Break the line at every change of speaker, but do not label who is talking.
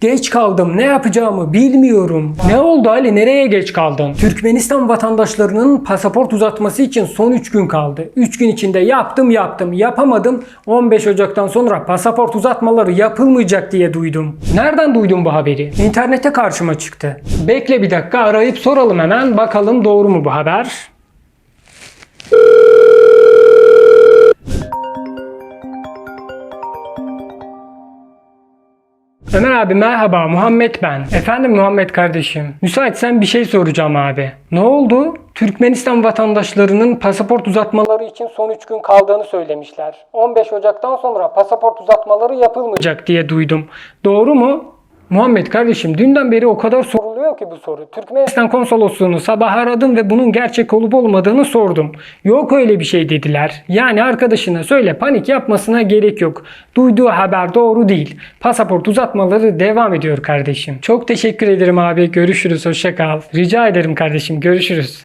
Geç kaldım. Ne yapacağımı bilmiyorum. Ne oldu Ali? Nereye geç kaldın? Türkmenistan vatandaşlarının pasaport uzatması için son 3 gün kaldı. 3 gün içinde yaptım yaptım. Yapamadım. 15 Ocak'tan sonra pasaport uzatmaları yapılmayacak diye duydum. Nereden duydun bu haberi? İnternette karşıma çıktı. Bekle bir dakika arayıp soralım hemen. Bakalım doğru mu bu haber? Ömer abi merhaba Muhammed ben. Efendim Muhammed kardeşim. Müsaitsen bir şey soracağım abi. Ne oldu? Türkmenistan vatandaşlarının pasaport uzatmaları için son 3 gün kaldığını söylemişler. 15 Ocak'tan sonra pasaport uzatmaları yapılmayacak diye duydum. Doğru mu? Muhammed kardeşim dünden beri o kadar soruluyor ki bu soru. Türkmenistan konsolosluğunu sabah aradım ve bunun gerçek olup olmadığını sordum. Yok öyle bir şey dediler. Yani arkadaşına söyle panik yapmasına gerek yok. Duyduğu haber doğru değil. Pasaport uzatmaları devam ediyor kardeşim. Çok teşekkür ederim abi. Görüşürüz. Hoşça kal. Rica ederim kardeşim. Görüşürüz.